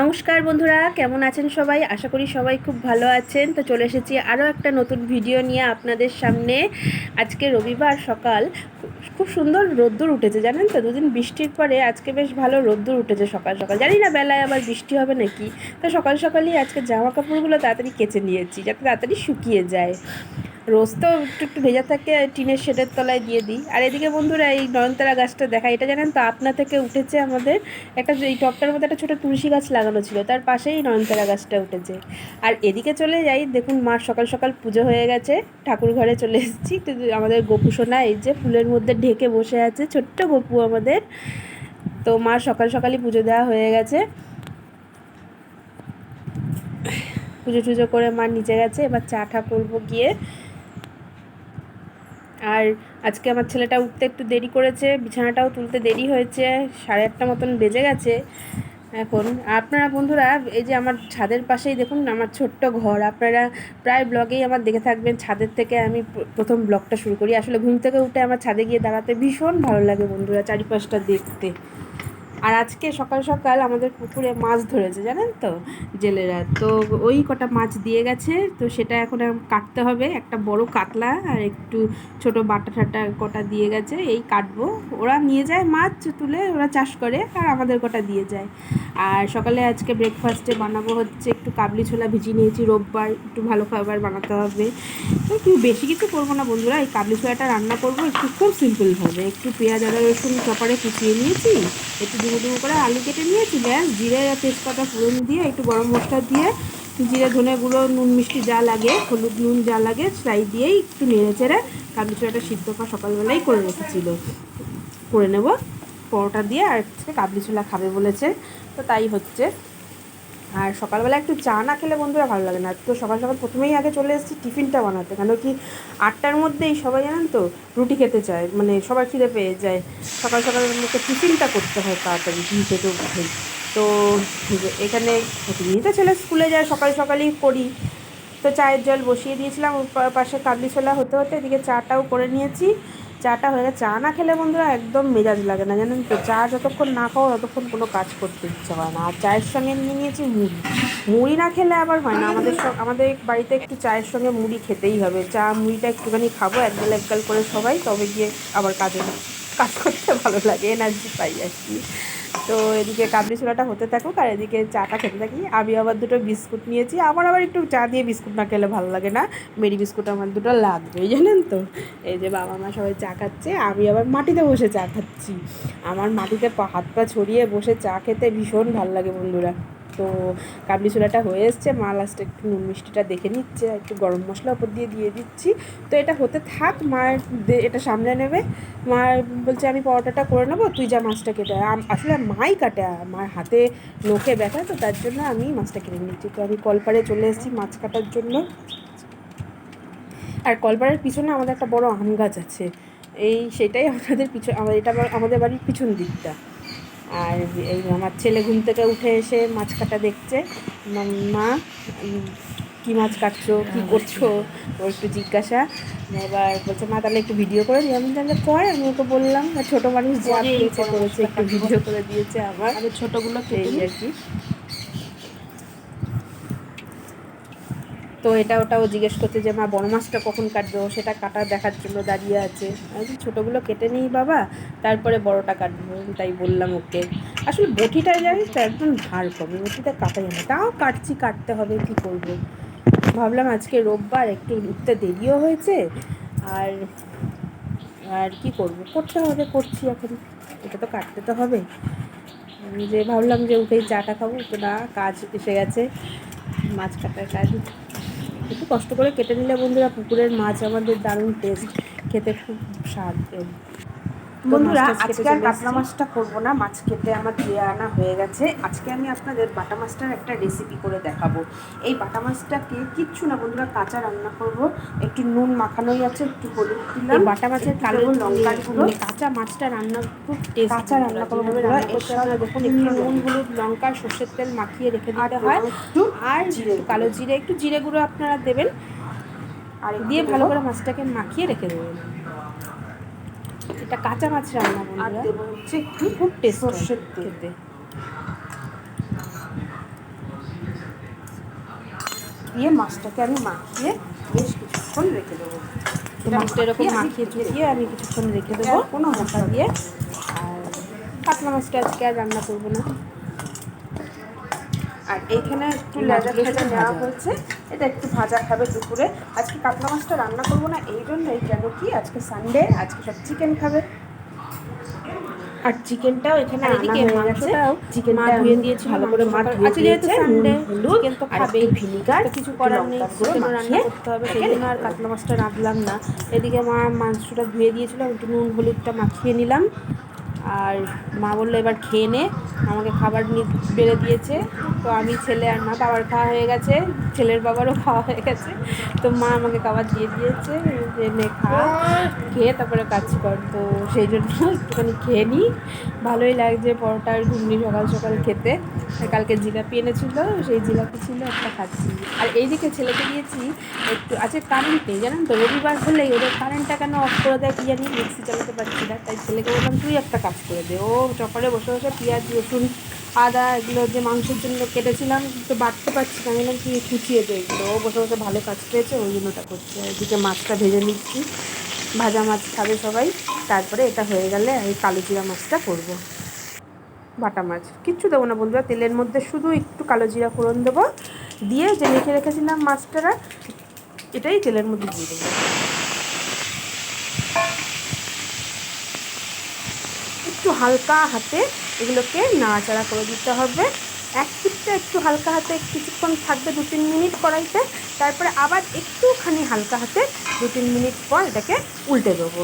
নমস্কার বন্ধুরা, কেমন আছেন সবাই? আশা করি সবাই খুব ভালো আছেন। তো চলে এসেছি আরও একটা নতুন ভিডিও নিয়ে আপনাদের সামনে। আজকে রবিবার সকাল, খুব সুন্দর রোদ্দুর উঠেছে, জানেন তো? দুদিন বৃষ্টির পরে আজকে বেশ ভালো রোদ্দুর উঠেছে সকাল সকাল। জানি না, বেলায় আবার বৃষ্টি হবে নাকি? তো সকাল সকালই আজকে জামা কাপড়গুলো তাড়াতাড়ি কেচে নিয়েছি, যাতে তাড়াতাড়ি শুকিয়ে যায়। রোজ তো একটু একটু ভেজা থাকে টিনের শেডের তলায় দিয়ে দিই। আর এদিকে বন্ধুরা, এই নয়নতারা গাছটা দেখা এটা জানেন তো, আপনা থেকে উঠেছে আমাদের একটা এই টপটার মধ্যে একটা ছোটো তুলসী গাছ লাগানো ছিল, তার পাশেই নয়নতারা গাছটা উঠেছে। আর এদিকে চলে যাই, দেখুন মার সকাল সকাল পুজো হয়ে গেছে, ঠাকুর ঘরে চলে এসেছি। তো আমাদের গোপু সোনা এই যে ফুলের মধ্যে ঢেকে বসে আছে ছোট্ট গোপু আমাদের। তো মার সকাল সকালই পুজো দেওয়া হয়ে গেছে। পুজো টুজো করে মা নিচে গেছে, এবার চা ঠা করব গিয়ে। আর আজকে আমার ছেলেটা উঠতে একটু দেরি করেছে, বিছানাটাও তুলতে দেরি হয়েছে, সাড়ে আটটা মতন বেজে গেছে। এখন আপনারা বন্ধুরা, এই যে আমার ছাদের পাশেই দেখুন আমার ছোট্ট ঘর, আপনারা প্রায় ব্লগেই আমার দেখে থাকবেন, ছাদের থেকে আমি প্রথম ব্লগটা শুরু করি। আসলে ঘুম থেকে উঠে আমার ছাদে গিয়ে দাঁড়াতে ভীষণ ভালো লাগে বন্ধুরা, চারিপাশটা দেখতে। আর আজকে সকাল সকাল আমাদের পুকুরে মাছ ধরেছে, জানেন তো, জেলেরা। তো ওই কটা মাছ দিয়ে গেছে, তো সেটা এখন কাটতে হবে। একটা বড় কাতলা আর একটু ছোট বাটা ঠাটা কটা দিয়ে গেছে, এই কাটবো। ওরা নিয়ে যায় মাছ তুলে, ওরা চাষ করে আর আমাদের কটা দিয়ে যায়। আর সকালে আজকে ব্রেকফাস্টে বানাবো হচ্ছে একটু কাবলি ছোলা ভিজিয়ে নিয়েছি, রোববার একটু ভালো খাবার বানাতে হবে। একটু বেশি কিছু করব না বন্ধুরা, এই কাবলি ছোলাটা রান্না করব একটু খুব সিম্পলভাবে একটু পেঁয়াজ, আদা, রসুন চপারে কুচিয়ে নিয়েছি, একটু ডুবো ডুমো করে আলু কেটে নিয়েছি, ব্যাস। জিরে তেজপাতা, ফোড়ন দিয়ে, একটু গরম মশলা দিয়ে, জিরে, ধনে গুঁড়ো, নুন মিষ্টি যা লাগে, হলুদ নুন যা লাগে তাই দিয়েই একটু নেড়ে চেড়ে কাবলি ছোলাটা সিদ্ধ করা সকালবেলাই করে রেখেছিল। করে নেব। পরোটা দিয়ে আর কাবলি ছোলা খাবে বলেছে। তো তাই হচ্ছে। আর সকালবেলা একটু চা না খেলে বন্ধুরা ভালো লাগে না। তো সকাল সকাল প্রথমেই আগে চলে এসেছি টিফিনটা বানাতে। কেন কি আটটার মধ্যেই সবাই জানেন তো রুটি খেতে চায়। মানে সবার খিদে পেয়ে যায়। সকাল সকাল মধ্যে টিফিনটা করতে হয় তাড়াতাড়ি ঘুম থেকে উঠে তো এখানে তো ছেলে স্কুলে যায়, সকাল সকালই করি। তো চায়ের জল বসিয়ে দিয়েছিলাম। পাশে কাবলি ছোলা হতে হতে এদিকে চাটাও করে নিয়েছি। চাটা হয়ে গেছে। চা না খেলে বন্ধুরা একদম মেজাজ লাগে না, জানেন তো? চা যতক্ষণ না খাও ততক্ষণ কোনো কাজ করতে ইচ্ছা হয় না। আর চায়ের সঙ্গে নিয়ে নিয়েছি মুড়ি। মুড়ি না খেলে আবার হয় না। আমাদের আমাদের বাড়িতে একটু চায়ের সঙ্গে মুড়ি খেতেই হবে। চা, মুড়িটা একটুখানি খাব, একগাল একগাল করে সবাই, তবে গিয়ে আবার কাজে, কাজ করতে ভালো লাগে এনার্জি পাই আর কি। তো এদিকে কাবলি ছোলাটা হতে থাকুক আর এদিকে চাটা খেতে থাকি। আমি আবার দুটো বিস্কুট নিয়েছি। আমার আবার একটু চা দিয়ে বিস্কুট না খেলে ভালো লাগে না। মেরি বিস্কুট আমার দুটো লাগবে জানেন তো? এই যে বাবা মা সবাই চা খাচ্ছে, আমি আবার মাটিতে বসে চা খাচ্ছি। আমার মাটিতে হাত পা ছড়িয়ে বসে চা খেতে ভীষণ ভালো লাগে বন্ধুরা। তো কাবলি ছোলাটা হয়ে এসছে। মা লাস্টে একটু নুন মিষ্টিটা দেখে নিচ্ছে, একটু গরম মশলা ওপর দিয়ে দিয়ে দিচ্ছি। তো এটা হতে থাক মার এটা সামলে নেবে। মা বলছে, আমি পরোটাটা করে নেব, তুই যা মাছটা কেটে আসলে মাই কাটে মার হাতে নখে ব্যথা, তো তার জন্য আমি মাছটা কেটে নিচ্ছি। তো আমি কলপারে চলে এসেছি মাছ কাটার জন্য। আর কলপারের পিছনে আমাদের একটা বড় আম গাছ আছে। এই সেটাই আমাদের পিছন আমাদের এটা আমাদের বাড়ির পিছন দিকটা। আর এই আমার ছেলে ঘুম থেকে উঠে এসে মাছ কাটা দেখছে। মা কী মাছ কাটছো? কী করছ? ওর একটু জিজ্ঞাসা। এবার বলছে মা তাহলে একটু ভিডিও করে দিই। আমি তাহলে কর আমি ওকে বললাম ছোটো মানুষ যা করেছে একটু ভিডিও করে দিয়েছে আবার ছোটোগুলো খেয়ে আর কি। তো এটা ওটাও জিজ্ঞেস করছে যে, মা, বড় মাছটা কখন কাটবে? ও সেটা কাটা দেখার জন্য দাঁড়িয়ে আছে। আমি ছোটোগুলো কেটে নিই বাবা, তারপরে বড়টা কাটবো। তাই বললাম ওকে। আসলে বটিটা জানিস তো একদম ধার কমে বটিটা কাটা যাবে তাও কাটছি, কাটতে হবে, কি করব। ভাবলাম আজকে রোববার, একটু উঠতে দেরিও হয়েছে, আর আর কি করব? করতে হবে, করছি এখন। এটা তো কাটতে তো হবে। যে ভাবলাম যে উঠেই চাটা খাব, তো না, কাজ এসে গেছে। মাছ কাটার কাজ একটু কষ্ট করে কেটে নিলে বন্ধুরা পুকুরের মাছ আমাদের দারুণ টেস্ট খেতে খুব স্বাদ বন্ধুরা আজকে আর কাতলা মাছটা করব না মাছ খেতে আমার দিয়ে আনা হয়ে গেছে। আজকে আমি আপনাদের বাটা মাছটার একটা রেসিপি করে দেখাবো। এই বাটা মাছটাকে কিচ্ছু না বন্ধুরা কাঁচা রান্না করব। একটু নুন মাখানোই আছে একটু হলুদ দিলাম বাটা মাছের কালো লঙ্কার গুঁড়ো। কাঁচা মাছটা রান্না খুব টেস্ট কাঁচা রান্না করব বন্ধুরা দেখুন একটু নুন হলুদ লঙ্কা সর্ষের তেল মাখিয়ে রেখে দিতে হয়। আর কালো জিরে একটু জিরে গুঁড়ো আপনারা দেবেন। আর দিয়ে ভালো করে মাছটাকে মাখিয়ে রেখে দেবেন। একটা কাঁচা মাছ রান্না বন্ধুরা। হচ্ছে খুব টেস্ট খেতে। দিয়ে মাছটাকে আমি মাখিয়ে বেশ কিছুক্ষণ রেখে দেবো। মাছটা এরকম মাখিয়ে দিয়ে আমি কিছুক্ষণ রেখে দেবো। কোনো মশলা দিয়ে। আর কাতলা মাছটা আজকে আর রান্না করব না। আর এইখানে একটু লেজা ফেজা নেওয়া হয়েছে। এটা একটু ভাজা খাবে দুপুরে। আজকে কাতলা মাছটা রান্না করব না এই জন্যই কেন কি? আজকে সানডে আজকে সব চিকেন খাবে। আর চিকেনটাও এখানে এদিকে মাংসটাও ধুয়ে দিয়েছে, ভালো করে মা ধুয়ে দিয়েছে, সানডে চিকেন তো আর খাবেই। ভিনিগার, কিছু করার নেই রান্না করতে হবে সেই জন্য আর কাতলা মাছটা রাঁধলাম না। এদিকে মা মাংসটা ধুয়ে দিয়েছিল একটু নুন হলুদটা মাখিয়ে নিলাম। আর মা বলল, এবার খেয়ে নে। আমাকে খাবার বেড়ে দিয়েছে। তো আমি ছেলে আর মা, বাবার খাওয়া হয়ে গেছে। ছেলের বাবারও খাওয়া হয়ে গেছে। তো মা আমাকে খাবার দিয়ে দিয়েছে। যে খা খেয়ে তারপরে কাজ কর। তো সেই জন্য একটুখানি খেয়ে নিই। ভালোই লাগছে পরোটার ঘুগনি সকাল সকাল খেতে। কালকে জিলাপি এনেছিল, সেই জিলাপি ছিল একটা খাচ্ছি। আর এইদিকে ছেলেকে দিয়েছি, একটু আজকে কারেন্ট নেই, জানেন তো? রবিবার হলেই ওদের কারেন্টটা কেন অফ করে দেয় কি জানি, মিক্সি চালাতে পারছি না। তাই ছেলেকে বললাম, তুই একটা কাজ করে দে। ও চপারে বসে বসে পেঁয়াজ, রসুন আদা এগুলো যে মাংসের জন্য কেটেছিলাম, তো বাটতে পারছি না আমি তুই কুচিয়ে দে এগুলো। ও বসে বসে ভালো কাজ পেয়েছে, ওই জন্য ওটা করছে। এদিকে মাছটা ভেজে নিচ্ছি। ভাজা মাছ খাবে সবাই। তারপরে এটা হয়ে গেলে এই কালো জিরা মাছটা করব। বাটা মাছ। কিচ্ছু দেবো না বন্ধুরা তেলের মধ্যে শুধু একটু কালো জিরা ফোড়ন দেবো। দিয়ে যে মেখে রেখেছিলাম মাছটারা, এটাই তেলের মধ্যে দিয়ে দেবো। একটু হালকা হাতে এগুলোকে নাড়াচাড়া করে দিতে হবে। এক পিঠটা একটু হালকা হাতে কিছুক্ষণ থাকবে, দু তিন মিনিট কড়াইতে। তারপরে আবার একটুখানি হালকা হাতে দু তিন মিনিট পর এটাকে উল্টে দেবো।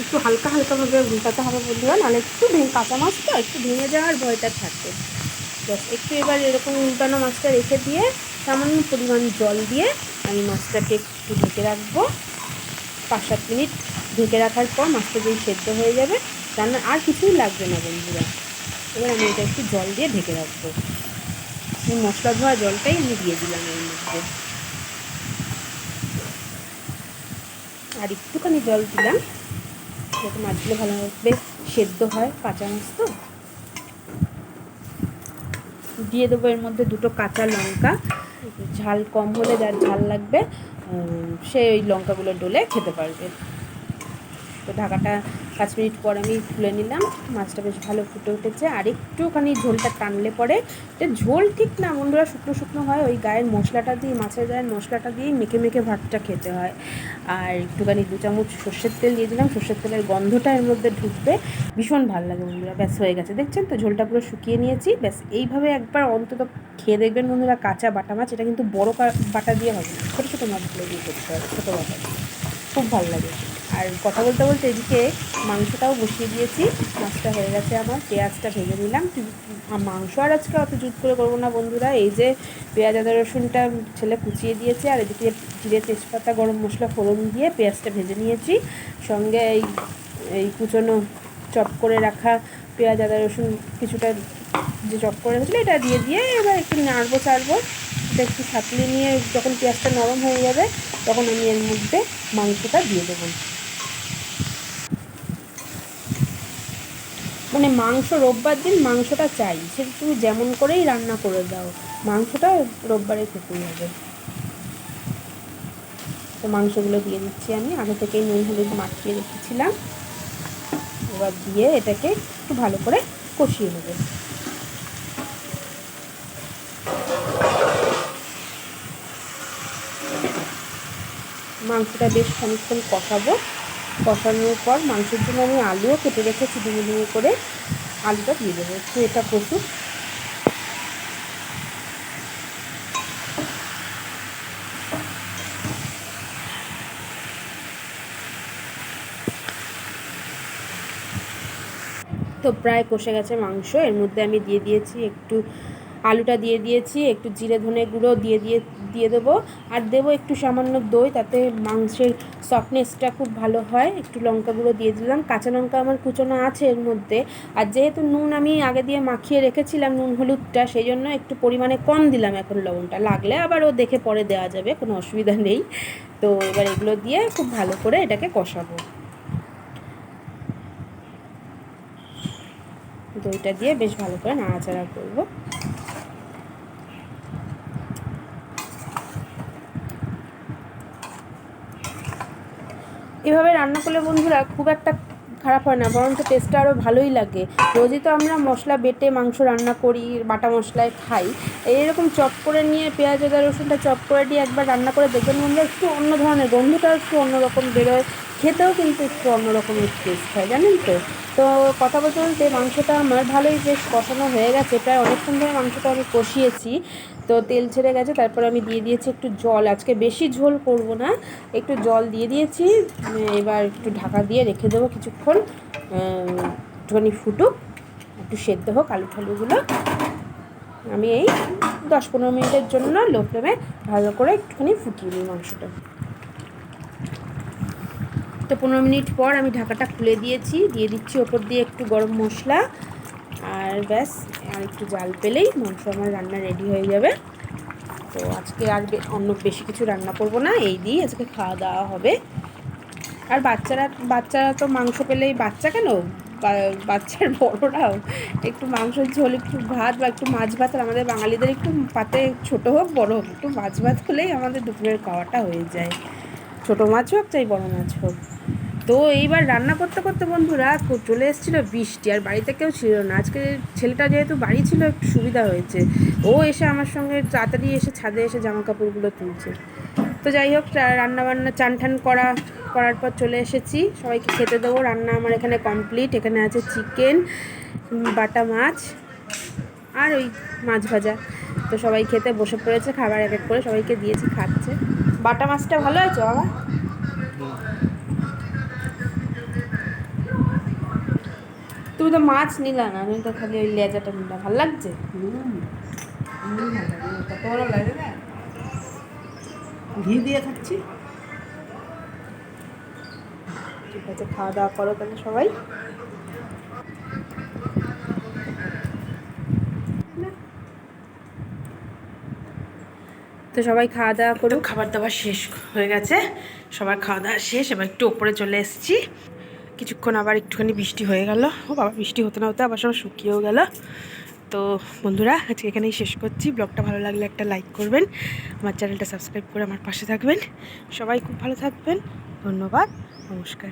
একটু হালকা হালকাভাবে উল্টাতে হবে বন্ধুরা, নাহলে একটু ভেঙে কাঁচা মাছ তো, একটু ভেঙে যাওয়ার ভয়টা থাকে ব্যাস একটু এবার এরকম উল্টানো মাছটা রেখে দিয়ে সামান্য পরিমাণ জল দিয়ে আমি মাছটাকে একটু ঢেকে রাখব। পাঁচ সাত মিনিট ঢেকে রাখার পর মাছটা যেই সেদ্ধ হয়ে যাবে রান্না আর কিছুই লাগবে না বন্ধুরা। এবার আমি এটা একটু জল দিয়ে ঢেকে রাখব। মশলা ধোয়া জলটাই আমি দিয়ে দিলাম এর মধ্যে। আর একটুখানি জল দিলাম, যাতে মাছগুলো ভালোভাবে সেদ্ধ হয়, কাঁচা মাছ তো। দিয়ে দেবো এর মধ্যে দুটো কাঁচা লঙ্কা। ঝাল কম হলে যার ঝাল লাগবে সে ওই লঙ্কাগুলো ডলে খেতে পারবে। তো ঢাকাটা পাঁচ মিনিট পর আমি তুলে নিলাম। মাছটা বেশ ভালো ফুটে উঠেছে। আর একটুখানি ঝোলটা টানলে পরে এটা ঝোল ঠিক না, বন্ধুরা শুকনো শুকনো হয়, ওই গায়ের মশলাটা দিয়ে, মাছের গায়ের মশলাটা দিয়েই মেখে মেখে ভাতটা খেতে হয়। আর একটুখানি দু চামচ সর্ষের তেল দিয়ে দিলাম। সর্ষের তেলের গন্ধটা এর মধ্যে ঢুকবে। ভীষণ ভালো লাগে বন্ধুরা। ব্যাস, হয়ে গেছে। দেখছেন তো? ঝোলটা পুরো শুকিয়ে নিয়েছি। ব্যাস, এইভাবে একবার অন্তত খেয়ে দেখবেন বন্ধুরা কাঁচা বাটা মাছ। এটা কিন্তু বড় বাটা দিয়ে হবে না ছোটো ছোটো মাছগুলো দিয়ে করতে হবে ছোটো বাটা। খুব ভালো লাগে। আর কথা বলতে বলতে এদিকে মাংসটাও বসিয়ে দিয়েছি। মাছটা হয়ে গেছে আমার, পেঁয়াজটা ভেজে নিলাম। মাংস আর আজকে অত জুত করে করব না বন্ধুরা। এই যে পেঁয়াজ, আদা, রসুনটা ছেলে কুচিয়ে দিয়েছে, আর এদিকে জিরে তেজপাতা, গরম মশলা, ফোড়ন দিয়ে পেঁয়াজটা ভেজে নিয়েছি। সঙ্গে এই এই কুচনো চপ করে রাখা পেঁয়াজ, আদা, রসুন কিছুটা যে চপ করে রেখেছিলো এটা দিয়ে দিয়ে এবার একটু নাড়বো, চাড়বো। এটা একটু সাঁতলে নিয়ে যখন পেঁয়াজটা নরম হয়ে যাবে, তখন আমি এর মধ্যে মাংসটা দিয়ে দেবো। মানে মাংস রোববার দিন মাংসটা চাই। সেটা তুমি যেমন করেই রান্না করে দাও। মাংসটা রোববারে থেকেই হবে। তো মাংসগুলো দিয়ে দিচ্ছি আমি। আগে থেকেই নুন, হলুদ মাখিয়ে রেখেছিলাম। এবার দিয়ে এটাকে একটু ভালো করে কষিয়ে নেবে। মাংসটা বেশ খানিকক্ষণ কষাবো। কষানোর পর মাংসের জন্য আমি আলুও কেটে রেখেছি ডুমো ডুমো করে। আলুটা দিয়ে দেবো। একটু এটা কষুক। তো প্রায় কষে গেছে মাংস। এর মধ্যে আমি দিয়ে দিয়েছি একটু আলুটা দিয়ে দিয়েছি, একটু জিরে ধনে গুঁড়ো দিয়ে দিয়ে দিয়ে দেবো। আর দেবো একটু সামান্য দই, তাতে মাংসের সফটনেসটা খুব ভালো হয়। একটু লঙ্কা গুঁড়ো দিয়ে দিলাম। কাঁচা লঙ্কা আমার কুচোনো আছে এর মধ্যে। আর যেহেতু নুন আমি আগে দিয়ে মাখিয়ে রেখেছিলাম নুন হলুদটা সেই জন্য একটু পরিমাণে কম দিলাম এখন লবণটা। লাগলে আবার ও দেখে পরে দেওয়া যাবে, কোনো অসুবিধা নেই। তো এবার এগুলো দিয়ে খুব ভালো করে এটাকে কষাবো। দইটা দিয়ে বেশ ভালো করে নাড়াচাড়া করব। এভাবে রান্না করলে বন্ধুরা খুব একটা খারাপ হয় না, বরঞ্চ টেস্টটা আরও ভালোই লাগে। রোজই তো আমরা মশলা বেটে মাংস রান্না করি, বাটা মশলায় খাই। এইরকম চপ করে নিয়ে পেঁয়াজ, আদা, রসুনটা চপ করে দিয়ে একবার রান্না করে দেখবেন বন্ধুরা একটু অন্য ধরনের গন্ধটাও একটু অন্যরকম বেরোয়। খেতেও কিন্তু একটু অন্যরকমের টেস্ট হয়, জানেন তো? তো কথা বলতে বলতে মাংসটা আমার ভালোই বেশ কষানো হয়ে গেছে। প্রায় অনেকক্ষণ ধরে মাংসটা আমি কষিয়েছি। তো তেল ছেড়ে গেছে, তারপর আমি দিয়ে দিয়েছি একটু জল। আজকে বেশি ঝোল করব না, একটু জল দিয়ে দিয়েছি। এবার একটু ঢাকা দিয়ে রেখে দেবো কিছুক্ষণ। একটুখানি ফুটুক, একটু সেদ্ধ হোক আলু ঠালুগুলো। আমি এই দশ পনেরো মিনিটের জন্য লো ফ্লেমে ভালো করে একটুখানি ফুটিয়ে নিই মাংসটা। তো পনেরো মিনিট পর আমি ঢাকাটা খুলে দিয়েছি। দিয়ে দিচ্ছি ওপর দিয়ে একটু গরম মশলা। আর ব্যাস। আর একটু জাল পেলেই মাংস আমার রান্না রেডি হয়ে যাবে। তো আজকে আর অন্য বেশি কিছু রান্না করব না, এই দিয়েই আজকে খাওয়া দাওয়া হবে। আর বাচ্চারা বাচ্চারা তো মাংস পেলেই বাচ্চা কেন? বাচ্চার বড়রাও। একটু মাংসের ঝোল, একটু ভাত বা একটু মাছ ভাত, আর আমাদের বাঙালিদের একটু পাতে ছোটো হোক, বড় হোক, একটু মাছ ভাত হলেই আমাদের দুপুরের খাওয়াটা হয়ে যায়। ছোটো মাছ হোক চাই বড় মাছ হোক। তো এইবার রান্না করতে করতে বন্ধুরা চলে এসেছিল বৃষ্টি, আর বাড়িতে কেউ ছিল না। আজকে ছেলেটা যেহেতু বাড়ি ছিল, একটু সুবিধা হয়েছে। ও এসে আমার সঙ্গে তাড়াতাড়ি এসে ছাদে এসে জামা কাপড়গুলো তুলছে। তো যাই হোক রান্না বান্না চান ঠান করা, করার পর চলে এসেছি। সবাইকে খেতে দেবো। রান্না আমার এখানে কমপ্লিট এখানে আছে চিকেন বাটা মাছ, আর ওই মাছ ভাজা। তো সবাই খেতে বসে পড়েছে, খাবার এক এক করে সবাইকে দিয়েছি, খাচ্ছে। বাটা মাছটা ভালো আছে বাবা? তুমি তো মাছ নিলা না আমি তো খালি ওই লেজাটা নিলা ভালো লাগছে? ঘি দিয়ে খাচ্ছি ঠিক আছে খাওয়া দাওয়া করো তাহলে সবাই। তো সবাই খাওয়া দাওয়া করুক। খাবার দাবার শেষ হয়ে গেছে সবার খাওয়া দাওয়া শেষ এবার একটু ওপরে চলে এসেছি। কিছুক্ষণ আবার একটুখানি বৃষ্টি হয়ে গেল। ও বাবা, বৃষ্টি হতে না হতে, আবার সব শুকিয়েও গেল। তো বন্ধুরা, আজকে এখানেই শেষ করছি। ব্লগটা ভালো লাগলে একটা লাইক করবেন, আমার চ্যানেলটা সাবস্ক্রাইব করে আমার পাশে থাকবেন। সবাই খুব ভালো থাকবেন। ধন্যবাদ, নমস্কার।